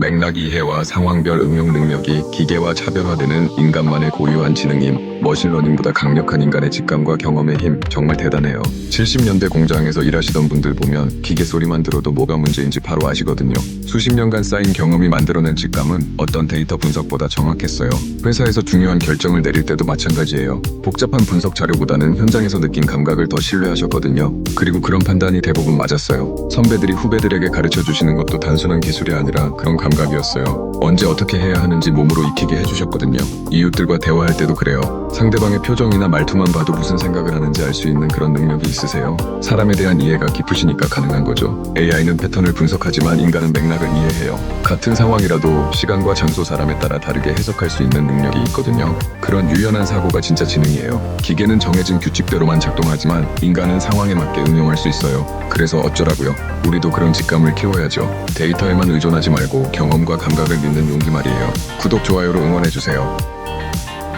맥락 이해와 상황별 응용 능력이 기계와 차별화되는 인간만의 고유한 지능임. 머신러닝보다 강력한 인간의 직감과 경험의 힘 정말 대단해요. 70년대 공장에서 일하시던 분들 보면 기계 소리만 들어도 뭐가 문제인지 바로 아시거든요. 수십 년간 쌓인 경험이 만들어낸 직감은 어떤 데이터 분석보다 정확했어요. 회사에서 중요한 결정을 내릴 때도 마찬가지예요. 복잡한 분석 자료보다는 현장에서 느낀 감각을 더 신뢰하셨거든요. 그리고 그런 판단이 대부분 맞았어요. 선배들이 후배들에게 가르쳐 주시는 것도 단순한 기술이 아니라 그런 감 각이었어요. 언제 어떻게 해야 하는지 몸으로 익히게 해주셨거든요. 이웃들과 대화할 때도 그래요. 상대방의 표정이나 말투만 봐도 무슨 생각을 하는지 알 수 있는 그런 능력이 있으세요. 사람에 대한 이해가 깊으시니까 가능한 거죠. AI는 패턴을 분석하지만 인간은 맥락을 이해해요. 같은 상황이라도 시간과 장소 사람에 따라 다르게 해석할 수 있는 능력이 있거든요. 그런 유연한 사고가 진짜 지능이에요. 기계는 정해진 규칙대로만 작동하지만 인간은 상황에 맞게 응용할 수 있어요. 그래서 어쩌라고요? 우리도 그런 직감을 키워야죠. 데이터에만 의존하지 말고 경험과 감각을 믿는 용기 말이에요. 구독, 좋아요로 응원해주세요.